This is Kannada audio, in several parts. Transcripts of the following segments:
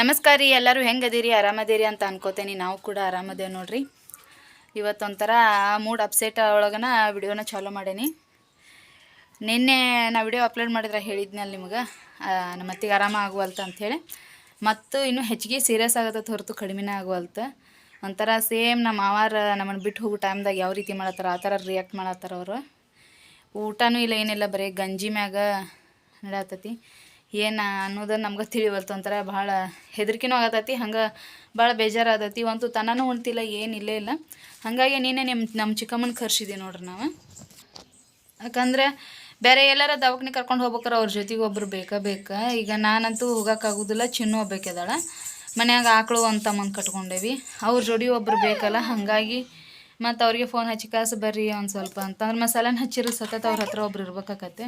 ನಮಸ್ಕಾರ ರೀ ಎಲ್ಲರೂ ಹೆಂಗದೀರಿ? ಆರಾಮದೀರಿ ಅಂತ ಅನ್ಕೋತೇನೆ. ನಾವು ಕೂಡ ಆರಾಮದೇವ್ ನೋಡ್ರಿ. ಇವತ್ತೊಂಥರ ಮೂಡ್ ಅಪ್ಸೆಟ್ ಒಳಗನ ವಿಡಿಯೋನ ಚಾಲೂ ಮಾಡೇನಿ. ನಿನ್ನೆ ನಾ ವಿಡಿಯೋ ಅಪ್ಲೋಡ್ ಮಾಡಿದ್ರೆ ಹೇಳಿದ್ನಲ್ಲ ನಿಮ್ಗೆ. ನಮ್ಮ ಅತ್ತಿಗೆ ಆರಾಮ ಆಗುವಲ್ತ ಅಂಥೇಳಿ ಮತ್ತು ಇನ್ನೂ ಹೆಚ್ಚಿಗೆ ಸೀರಿಯಸ್ ಆಗತ್ತೆ ಹೊರತು ಕಡಿಮೆನೇ ಆಗುವಲ್ತ. ಒಂಥರ ಸೇಮ್ ನಮ್ಮ ಮಾವಾರ ನಮ್ಮನ್ನು ಬಿಟ್ಟು ಹೋಗೋ ಟೈಮ್ದಾಗ ಯಾವ ರೀತಿ ಮಾಡತ್ತಾರ, ಆ ಥರ ರಿಯಾಕ್ಟ್ ಮಾಡತ್ತಾರ ಅವರು. ಊಟನೂ ಇಲ್ಲ, ಏನಿಲ್ಲ, ಬರೀ ಗಂಜಿ ಮ್ಯಾಗ ನಡತತಿ ಏನು ಅನ್ನೋದು ನಮ್ಗೆ ತಿಳಿವಲ್ತು ಒಂಥರ ಭಾಳ ಹೆದರಿಕೆನೂ ಆಗತೈತಿ, ಹಂಗೆ ಭಾಳ ಬೇಜಾರಾದತಿ. ಒಂದು ತನನೂ ಉಣ್ತಿಲ್ಲ ಏನಿಲ್ಲೇ ಇಲ್ಲ ಹಾಗಾಗಿ ನೀನೇ ನಿಮ್ಮ ನಮ್ಮ ಚಿಕ್ಕಮ್ಮನ ಕರ್ಸಿದ್ದೀವಿ ನೋಡ್ರಿ ನಾವು. ಯಾಕಂದ್ರೆ ಬೇರೆ ಎಲ್ಲರ ದವಾಖಾನೆ ಕರ್ಕೊಂಡು ಹೋಗ್ಬೇಕಾರೆ, ಅವ್ರ ಜೊತೆಗೆ ಒಬ್ರು ಬೇಕಾ ಬೇಕಾ. ಈಗ ನಾನಂತೂ ಹೋಗೋಕ್ಕಾಗೋದಿಲ್ಲ ಚಿನ್ನು ಹೋಗ್ಬೇಕದಾಳ ಮನ್ಯಾಗ ಆಕಳು ಅಂತ ತಮ್ಮಂದು ಕಟ್ಕೊಂಡೇವಿ. ಅವ್ರ ಜೋಡಿ ಒಬ್ರು ಬೇಕಲ್ಲ, ಹಾಗಾಗಿ ಮತ್ತು ಅವ್ರಿಗೆ ಫೋನ್ ಹಚ್ಚಿ, ಕಾಸು ಬರ್ರಿ ಒಂದು ಸ್ವಲ್ಪ ಅಂತಂದ್ರೆ ಮಸಾಲೆನ ಹಚ್ಚಿರೋ, ಸತತ ಅವ್ರ ಹತ್ರ ಒಬ್ರು ಇರ್ಬೇಕಾಕತ್ತೆ.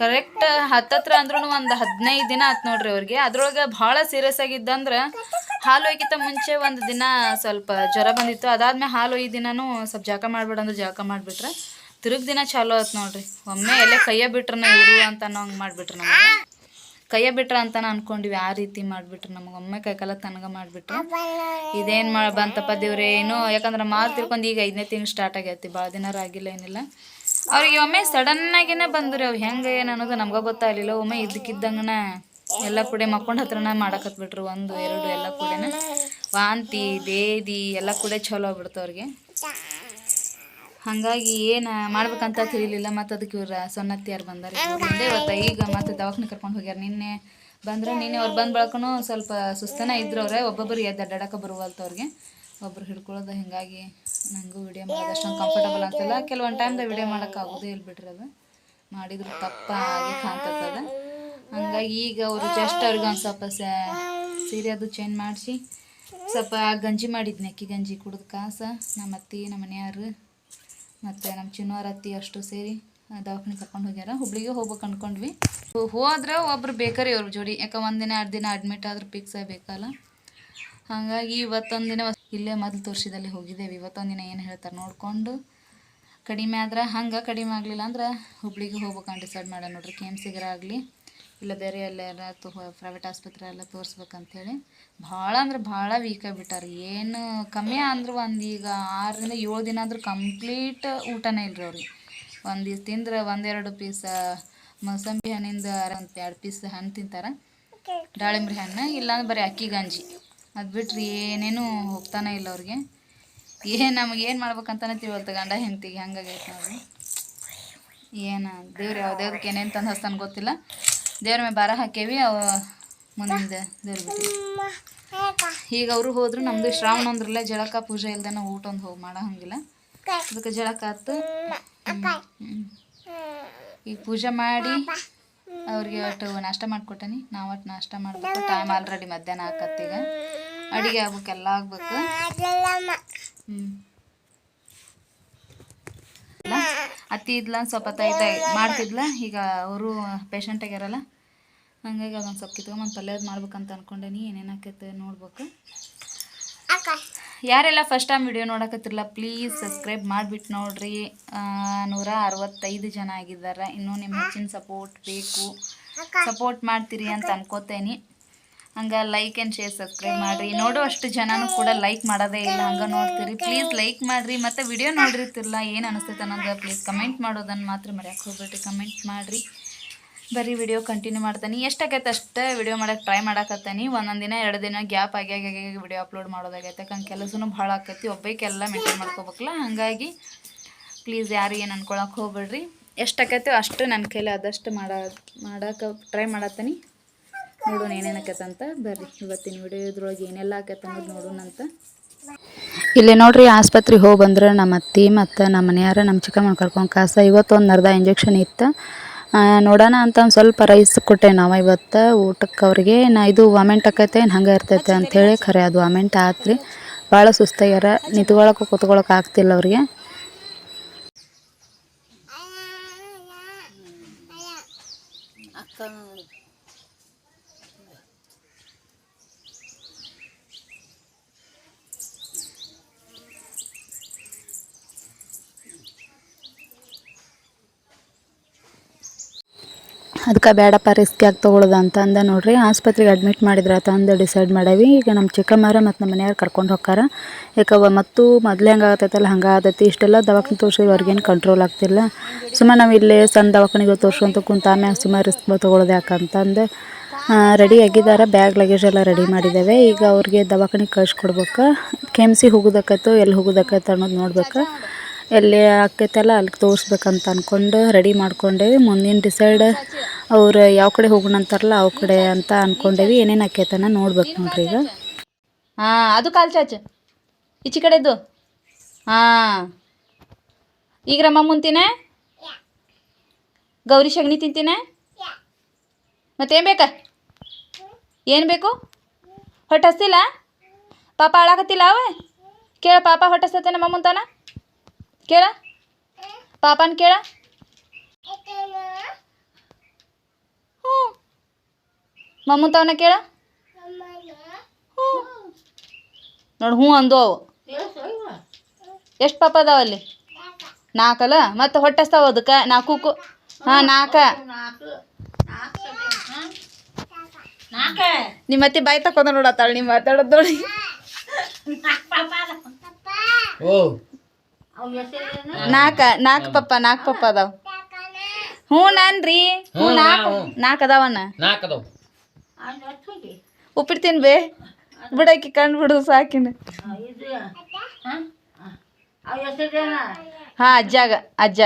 ಕರೆಕ್ಟ್ ಹತ್ತತ್ರ ಅಂದ್ರೂ ಒಂದು ಹದಿನೈದು ದಿನ ಆಯ್ತು ನೋಡ್ರಿ ಅವ್ರಿಗೆ. ಅದ್ರೊಳಗೆ ಭಾಳ ಸೀರಿಯಸ್ ಆಗಿದ್ದಂದ್ರೆ ಹಾಲು ಒಯ್ಕಿಂತ ಮುಂಚೆ ಒಂದು ದಿನ ಸ್ವಲ್ಪ ಜ್ವರ ಬಂದಿತ್ತು. ಅದಾದ್ಮೇಲೆ ಹಾಲು ಈ ದಿನನೂ ಸ್ವಲ್ಪ ಜಾಕ ಮಾಡ್ಬೇಡ ಅಂದ್ರೆ ಜಾಕ ಮಾಡಿಬಿಟ್ರೆ. ತಿರುಗ್ ದಿನ ಚಾಲೋ ಆಯ್ತು ನೋಡ್ರಿ. ಒಮ್ಮೆ ಎಲ್ಲೇ ಕೈಯ ಬಿಟ್ರನ ಇವರು ಅಂತ ಅನ್ನೋ ಹಂಗೆ ಮಾಡಿಬಿಟ್ರು ನಮಗೆ. ಕೈಯ ಬಿಟ್ರ ಅಂತಾನ ಅನ್ಕೊಂಡಿವಿ ಆ ರೀತಿ ಮಾಡಿಬಿಟ್ರು ನಮಗೆ. ಒಮ್ಮೆ ಕೈಕಾಲ ತನಗ ಮಾಡಿಬಿಟ್ರು. ಇದೇನು ಮಾಡಿ ಬಂತಪ್ಪ ದೇವ್ರೇನು ಯಾಕಂದ್ರೆ ಮಾರು ಈಗ ಐದನೇ ತಿಂಗ್ಳು ಸ್ಟಾರ್ಟ್ ಆಗೈತಿ ಭಾಳ ದಿನ ಆಗಿಲ್ಲ ಏನಿಲ್ಲ. ಅವ್ರಿಗೆ ಒಮ್ಮೆ ಸಡನ್ನಾಗಿನೇ ಬಂದ್ರಿ ಅವು ಹೆಂಗೆ ಏನು ಅನ್ನೋದು ನಮ್ಗೆ ಗೊತ್ತಾಗಲಿಲ್ಲ. ಒಮ್ಮೆ ಇದ್ದಕ್ಕಿದ್ದಂಗನ ಎಲ್ಲ ಕೂಡ ಮಕ್ಕೊಂಡ್ ಹತ್ರನ ಮಾಡಕತ್ಬಿಟ್ರು ಒಂದು, ಎರಡು, ಎಲ್ಲ ಕೂಡೆನ ವಾಂತಿ, ಬೇದಿ ಎಲ್ಲ ಕೂಡ ಚಲೋ ಆಗ್ಬಿಡ್ತು ಅವ್ರಿಗೆ. ಹಾಗಾಗಿ ಏನು ಮಾಡ್ಬೇಕಂತ ತಿಳಿಲಿಲ್ಲ. ಮತ್ತ ಅದಕ್ಕೆ ಇವ್ರ ಸೊನ್ನತ್ತಿಯಾರು ಬಂದಾರೆ ಈಗ ಮತ್ತೆ ದವಾಖಾನೆ ಕರ್ಕೊಂಡು ಹೋಗ್ಯಾರ. ನಿನ್ನೆ ಬಂದ್ರೆ, ನಿನ್ನೆ ಅವ್ರು ಬಂದ ಬಳಕನು ಸ್ವಲ್ಪ ಸುಸ್ತನ ಇದ್ರು ಅವ್ರೆ. ಒಬ್ಬೊಬ್ಬರು ಎದ್ದು ಅಡ್ಡಾಡಕ್ಕೆ ಅವ್ರಿಗೆ. ಒಬ್ರು ಹಿಡ್ಕೊಳ್ಳೋದು ಹಿಂಗಾಗಿ ನಂಗೂ ವಿಡಿಯೋ ಮಾಡೋದಷ್ಟು ಕಂಫರ್ಟಬಲ್ ಅಂತಿಲ್ಲ ಕೆಲವೊಂದು ಟೈಮ್ದ ವಿಡಿಯೋ ಮಾಡೋಕೆ ಆಗೋದೇ ಇಲ್ಲ ಬಿಡ್ರಿ ಅದು. ಮಾಡಿದ್ರು ತಪ್ಪಾಗಿ ಕಾಣ್ತದ ಹಂಗಾಗಿ ಈಗ ಅವರು ಜಸ್ಟ್ ಅವ್ರಿಗೆ ಒಂದು ಸ್ವಲ್ಪ ಸೀರೆ ಅದು ಚೇಂಜ್ ಮಾಡಿಸಿ, ಸ್ವಲ್ಪ ಗಂಜಿ ಮಾಡಿದ್ನಿ ಅಕ್ಕಿ ಗಂಜಿ ಕುಡಿದು ಕಾಸ ನಮ್ಮ ಅತ್ತಿ ನಮ್ಮ ಮನೆಯವರು ಮತ್ತು ನಮ್ಮ ಚಿನ್ನವರ ಅತ್ತಿ ಅಷ್ಟು ಸೇರಿ ದವಾಖಾನೆ ಕರ್ಕೊಂಡು ಹೋಗ್ಯಾರ. ಹುಬ್ಳಿಗೆ ಹೋಗ್ಬೇಕು ಅಂದ್ಕೊಂಡ್ವಿ ಹೋದ್ರೆ ಒಬ್ರು ಬೇಕಾರಿ ಅವ್ರ ಜೋಡಿ. ಯಾಕೆ ಒಂದಿನ ಎರಡು ದಿನ ಅಡ್ಮಿಟ್ ಆದ್ರೆ ಪಿಕ್ಸ್ ಬೇಕಲ್ಲ. ಹಾಗಾಗಿ ಇವತ್ತೊಂದು ದಿನ ಇಲ್ಲೇ ಮೊದಲು ತೋರಿಸಿದಲ್ಲಿ ಹೋಗಿದ್ದೇವೆ. ಇವತ್ತೊಂದು ದಿನ ಏನು ಹೇಳ್ತಾರೆ ನೋಡಿಕೊಂಡು. ಕಡಿಮೆ ಆದ್ರೆ ಹಂಗೆ ಕಡಿಮೆ ಆಗಲಿಲ್ಲ ಅಂದ್ರೆ ಹುಬ್ಳಿಗೆ ಹೋಗ್ಬೇಕಂತ ಡಿಸೈಡ್ ಮಾಡ ನೋಡ್ರಿ. ಕೆ ಎಂ ಸಿಗರ ಆಗಲಿ ಇಲ್ಲ ಬೇರೆ ಎಲ್ಲ ತೋ ಪ್ರೈವೇಟ್ ಆಸ್ಪತ್ರೆ ಎಲ್ಲ ತೋರಿಸ್ಬೇಕಂಥೇಳಿ ಭಾಳ ಅಂದ್ರೆ ಭಾಳ ವೀಕ್ ಆಗಿಬಿಟ್ಟಾರೆ. ಏನು ಕಮ್ಮಿ ಅಂದ್ರೆ ಒಂದು ಈಗ ಆರರಿಂದ ಏಳು ದಿನ ಆದರೂ ಕಂಪ್ಲೀಟ್ ಊಟನೇ ಇಲ್ರಿ ಅವ್ರಿಗೆ. ಒಂದು ದಿವ್ಸ ತಿಂದ್ರೆ ಒಂದೆರಡು ಪೀಸ ಮೋಸಂಬಿ ಹಣ್ಣಿಂದ ಒಂದು ಎರಡು ಪೀಸ್ ಹಣ್ಣು ತಿಂತಾರೆ. ದಾಳಿಂಬ್ರಿ ಹಣ್ಣು ಇಲ್ಲಾಂದ್ರೆ ಬರೀ ಅಕ್ಕಿ ಗಂಜಿ. ಅದು ಬಿಟ್ರೆ ಏನೇನು ಹೋಗ್ತಾನೆ ಇಲ್ಲ ಅವ್ರಿಗೆ. ಏನು ನಮಗೆ ಏನು ಮಾಡ್ಬೇಕಂತಾನೆ ತಿಳ್ವಲ್ತ ಗಂಡ ಹೆಂಡತಿಗೆ, ಹಂಗಾಗೈತೆ ನೋಡಿ ಏನು, ದೇವ್ರು ಯಾವ ದೇವ್ರಿಗೆ ಏನೇನು ತಂದು ಹಸ್ತಾನೆ ಗೊತ್ತಿಲ್ಲ. ದೇವ್ರ ಮೇಲೆ ಬಾರ ಹಾಕೇವಿ, ಅವ ಮುಂದೆ ದೇವ್ರ ಈಗ ಅವರು ಹೋದ್ರು, ನಮ್ದು ಶ್ರಾವಣ ಅಂದ್ರಲ್ಲ ಜಳಕ ಪೂಜೆ ಇಲ್ದನ ಊಟ ಒಂದು ಹೋಗಿ ಮಾಡೋ ಹಂಗಿಲ್ಲ ಅದಕ್ಕೆ ಜಳಕ ಆತು. ಈಗ ಪೂಜೆ ಮಾಡಿ ಅವ್ರಿಗೆ ಒಟ್ಟು ನಾಷ್ಟ ಮಾಡ್ಕೊಟ್ಟಿನಿ. ನಾವು ಒಟ್ಟು ನಾಷ್ಟ ಮಾಡ್ಬೇಕು. ಟೈಮ್ ಆಲ್ರೆಡಿ ಮಧ್ಯಾಹ್ನ ಆಕತ್ತೀಗ ಅಡುಗೆ ಆಗ್ಬೇಕು ಎಲ್ಲ ಆಗ್ಬೇಕು. ಹ್ಞೂ ಅತ್ತಿ ಇದ್ಲ ಸ್ವಲ್ಪ ತೈತ ಮಾಡ್ತಿದ್ಲ ಈಗ ಅವರು ಪೇಷಂಟ್ ಆಗ್ಯಾರಲ್ಲ ಹಂಗಾಗಿ ಅದೊಂದು ಸ್ವಲ್ಪ ಕಿತ್ಕೊಂಬಂದು ಪಲ್ಯದ ಮಾಡ್ಬೇಕಂತ ಅನ್ಕೊಂಡೇನಿ ಏನೇನು ಆಕೈತೆ ನೋಡ್ಬೇಕು. ಯಾರೆಲ್ಲ ಫಸ್ಟ್ ಟೈಮ್ ವಿಡಿಯೋ ನೋಡಕತ್ತಿರಲ್ಲ ಪ್ಲೀಸ್ ಸಬ್ಸ್ಕ್ರೈಬ್ ಮಾಡಿಬಿಟ್ಟು ನೋಡ್ರಿ. ನೂರ ಅರವತ್ತೈದು ಜನ ಆಗಿದ್ದಾರೆ ಇನ್ನೂ ನಿಮ್ಮ ಹೆಚ್ಚಿನ ಸಪೋರ್ಟ್ ಬೇಕು. ಸಪೋರ್ಟ್ ಮಾಡ್ತೀರಿ ಅಂತ ಅನ್ಕೋತೇನಿ. ಹಂಗೆ ಲೈಕ್ ಅಂಡ್ ಶೇರ್ ಸಬ್ಸ್ಕ್ರೈಬ್ ಮಾಡಿರಿ. ನೋಡೋ ಅಷ್ಟು ಜನನು ಕೂಡ ಲೈಕ್ ಮಾಡೋದೇ ಇಲ್ಲ, ಹಂಗೆ ನೋಡ್ತೀರಿ. ಪ್ಲೀಸ್ ಲೈಕ್ ಮಾಡಿರಿ. ಮತ್ತು ವಿಡಿಯೋ ನೋಡಿರ್ತಿರಲ್ಲ ಏನು ಅನಿಸ್ತೈತೆ ಅನ್ನೋದು ಪ್ಲೀಸ್ ಕಮೆಂಟ್ ಮಾಡೋದನ್ನು ಮಾತ್ರ ಮರ್ಯಾಕೆ ಹೋಗ್ಬಿಟ್ಟು ಕಮೆಂಟ್ ಮಾಡಿರಿ. ಬರೀ ವಿಡಿಯೋ ಕಂಟಿನ್ಯೂ ಮಾಡ್ತಾನೆ. ಎಷ್ಟಾಗೈತೆ ಅಷ್ಟೇ ವಿಡಿಯೋ ಮಾಡಕ್ಕೆ ಟ್ರೈ ಮಾಡಕತ್ತನಿ. ಒಂದೊಂದು ದಿನ, ಎರಡು ದಿನ ಗ್ಯಾಪ್ ಆಗಿ ಆಗಿ ವಿಡಿಯೋ ಅಪ್ಲೋಡ್ ಮಾಡೋದಾಗೈತೆ. ಯಾಕಂದ್ರೆ ಕೆಲಸನೂ ಭಾಳ ಆಕೈತಿ. ಒಬ್ಬಕ್ಕೆಲ್ಲ ಮೇಂಟೈನ್ ಮಾಡ್ಕೋಬೇಕಲ್ಲ? ಹಂಗಾಗಿ ಪ್ಲೀಸ್ ಯಾರು ಏನು ಅನ್ಕೊಳಕ್ಕೆ ಹೋಗ್ಬೇಡ್ರಿ. ಎಷ್ಟಾಗೈತೆ ಅಷ್ಟು ನನ್ನ ಕೈಲಿ ಆದಷ್ಟು ಮಾಡ, ಮಾಡೋಕೆ ಟ್ರೈ ಮಾಡತ್ತೀನಿ ನೋಡೋಣ ಏನೇನು ಆಕತ್ತಂತ ಬರ್ರಿ ಇವತ್ತಿನ ವಿಡಿಯೋ ಇದ್ರೊಳಗೆ ಏನೆಲ್ಲ ಆಕತ್ತ ಅನ್ನೋದು ನೋಡೋಣ ಅಂತ. ಇಲ್ಲಿ ನೋಡ್ರಿ ಆಸ್ಪತ್ರೆಗೆ ಹೋಗಿ ಬಂದ್ರೆ ನಮ್ಮ ಅತ್ತಿ ಮತ್ತು ನಮ್ಮ ಮನೆಯಾರ ನಮ್ಮ ಚಿಕ್ಕಮ್ಮ ಕರ್ಕೊಂಡು ಕಾಸ ಇವತ್ತೊಂದು ಅರ್ಧ ಇಂಜೆಕ್ಷನ್ ಇತ್ತು. ನೋಡೋಣ ಅಂತ ಒಂದು ಸ್ವಲ್ಪ ರೈಸ್ ಕೊಟ್ಟೆ ನಾವು ಇವತ್ತು. ಊಟಕ್ಕೆ ಅವ್ರಿಗೆ ನಾ ಇದು ವಾಮೆಂಟ್ ಆಕೈತೆ ಏನು ಹಂಗೆ ಇರ್ತೈತೆ ಅಂಥೇಳಿ ಖರೆ ಅದು ವಾಮೆಂಟ್ ಆತ್ರಿ. ಭಾಳ ಸುಸ್ತಾಗ್ಯಾರ ನಿಂತ್ಕೊಳಕ್ಕೆ ಕೂತ್ಕೊಳಕ್ಕೆ ಆಗ್ತಿಲ್ಲ ಅವ್ರಿಗೆ. ಅಕ್ಕ ಅದಕ್ಕೆ ಬೇಡಪ್ಪ ರಿಸ್ಕ್ ಯಾಕೆ ತೊಗೊಳೋದು ಅಂತ ಅಂದ ನೋಡ್ರಿ. ಆಸ್ಪತ್ರೆಗೆ ಅಡ್ಮಿಟ್ ಮಾಡಿದ್ರೆ ಅಂದು ಡಿಸೈಡ್ ಮಾಡೇವಿ. ಈಗ ನಮ್ಮ ಚಿಕ್ಕಮ್ಮರ ಮತ್ತು ನಮ್ಮ ಮನೆಯವ್ರು ಕರ್ಕೊಂಡು ಹೋಗ್ತಾರ ಯಾಕವ ಮತ್ತು ಮೊದಲೇ ಹಂಗೆ ಆಗತ್ತೈತಲ್ಲ, ಹಂಗೆ ಆಗತ್ತೆ. ಇಷ್ಟೆಲ್ಲ ದವಾಖಾನೆ ತೋರಿಸಿದ್ರು ಅವ್ರಿಗೇನು ಕಂಟ್ರೋಲ್ ಆಗ್ತಿಲ್ಲ. ಸುಮ್ಮನೆ ನಾವು ಇಲ್ಲೇ ಸಣ್ಣ ದವಾಖಾನೆಗೆ ತೋರಿಸುವಂತ ಕುಂತ ಆಮ್ಯಾಗ ಸುಮ್ಮ ರಿಸ್ಕ್ ತೊಗೊಳೋದು ಯಾಕಂತಂದು ರೆಡಿ ಆಗಿದ್ದಾರೆ ಬ್ಯಾಗ್ ಲಗೇಜ್ ಎಲ್ಲ ರೆಡಿ ಮಾಡಿದ್ದೇವೆ ಈಗ ಅವ್ರಿಗೆ ದವಾಖಾನೆಗೆ ಕಳಿಸ್ಕೊಡ್ಬೇಕು. ಕೆ ಎಂ ಸಿ ಎಲ್ಲಿ ಹೋಗೋದಕ್ಕೈತೆ ಅನ್ನೋದು ನೋಡ್ಬೇಕು. ಎಲ್ಲಿ ಆಕೈತಲ್ಲ ಅಲ್ಲಿಗೆ ತೋರಿಸ್ಬೇಕಂತ ಅಂದ್ಕೊಂಡು ರೆಡಿ ಮಾಡ್ಕೊಂಡೇವಿ. ಮುಂದಿನ ಡಿಸೈಡ್ ಅವ್ರು ಯಾವ ಕಡೆ ಹೋಗೋಣ ಅಂತಾರಲ್ಲ ಅವ ಕಡೆ ಅಂತ ಅಂದ್ಕೊಂಡೇವಿ ಏನೇನು ಆಕೈತನ ನೋಡ್ಬೇಕು ನೋಡ್ರಿ ಈಗ. ಹಾಂ, ಅದು ಕಾಲು ಚಾಚು. ಈಚೆ ಕಡೆದು ಹಾಂ. ಈಗ ರಮ್ಮ ಮುಂತಿನ ಗೌರಿ ಶಗಣಿ ತಿಂತೀನ ಮತ್ತೇನು ಬೇಕಾ? ಏನು ಬೇಕು? ಹೊಟ್ಟೆ ಹಸ್ತಿಲ್ಲ ಪಾಪ ಹಾಳಾಗತ್ತಿಲ್ಲ ಅವ? ಕೇಳ ಪಾಪ ಹೊಟ್ಟೆ ನಮ್ಮ ಮುಂತಾನ ಕೇಳ. ಪಾಪನ ಕೇಳ. ಹ್ಞೂ ಮಮ್ಮಂತವನ ಕೇಳ. ನೋಡು ನೋಡಿ ಹ್ಞೂ ಅಂದು ಅವು. ಎಷ್ಟು ಪಾಪ ಅದಾವ ಅಲ್ಲಿ? ನಾಲ್ಕಲ್ಲ ಮತ್ತು ಹೊಟ್ಟೆಸ್ತಾವ ಅದಕ್ಕೆ ನಾಲ್ಕು ಹಾಂ ನಾಲ್ಕ ನಿಮ್ಮ ಅತ್ತಿ ಬಾಯಿ ತಕೊಂಡ ನೋಡತ್ತಾಳ ನೀವು ಮಾತಾಡೋದು ನೋಡಿ. ಓ. ನಾಲ್ಕ ನಾಲ್ಕು ಪಪ್ಪ ನಾಲ್ಕು ಪಪ್ಪ ಅದಾವ. ಹ್ಞೂ ನಾನ್ರಿ. ಹ್ಞೂ ನಾಲ್ಕು ನಾಲ್ಕು ಅದಾವಣ್ಣ ನಾಲ್ಕು ಅದಾವ ಉಪ್ಪಿಟ್ಟು ತಿನ್ಬೇ ಬಿಡಕ್ಕೆ ಕಂಡು ಬಿಡು ಸಾಕಿನ. ಹಾ ಅಜ್ಜಾಗ ಅಜ್ಜ.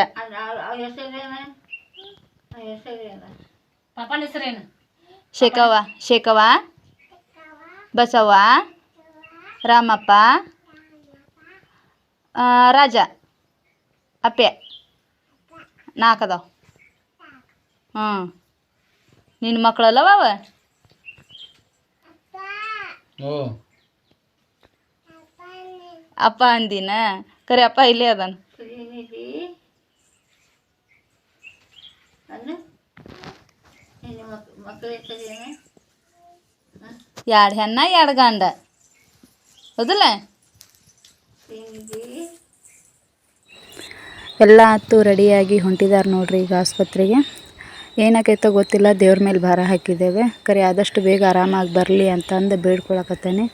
ಶೇಖವ್ವ ಶೇಖವ್ವ. ಬಸವ್ವ. ರಾಮಪ್ಪ. ರಾಜ ಅಪ್ಪೆ ನಾಲ್ಕು ಅದಾವ. ಹ್ಞೂ ನಿನ್ನ ಮಕ್ಕಳಲ್ಲವ ಅವ? ಓ. ಅಪ್ಪ ಅಂದಿನ? ಕರೆ ಅಪ್ಪ ಇಲ್ಲೇ ಅದಾನ. ಎರಡು ಹೆಣ್ಣ ಎರಡು ಗಂಡ. ಹೌದಲ್ಲ? ಎಲ್ಲ ಹತ್ತು ರೆಡಿಯಾಗಿ ಹೊಂಟಿದ್ದಾರೆ ನೋಡ್ರಿ ಈಗ ಆಸ್ಪತ್ರೆಗೆ. ಏನಾಗೈತೋ ಗೊತ್ತಿಲ್ಲ, ದೇವ್ರ ಮೇಲೆ ಭಾರ ಹಾಕಿದ್ದೇವೆ. ಕರೆ ಆದಷ್ಟು ಬೇಗ ಆರಾಮಾಗಿ ಬರಲಿ ಅಂತಂದು ಬೇಡ್ಕೊಳಕತ್ತೇನೆ.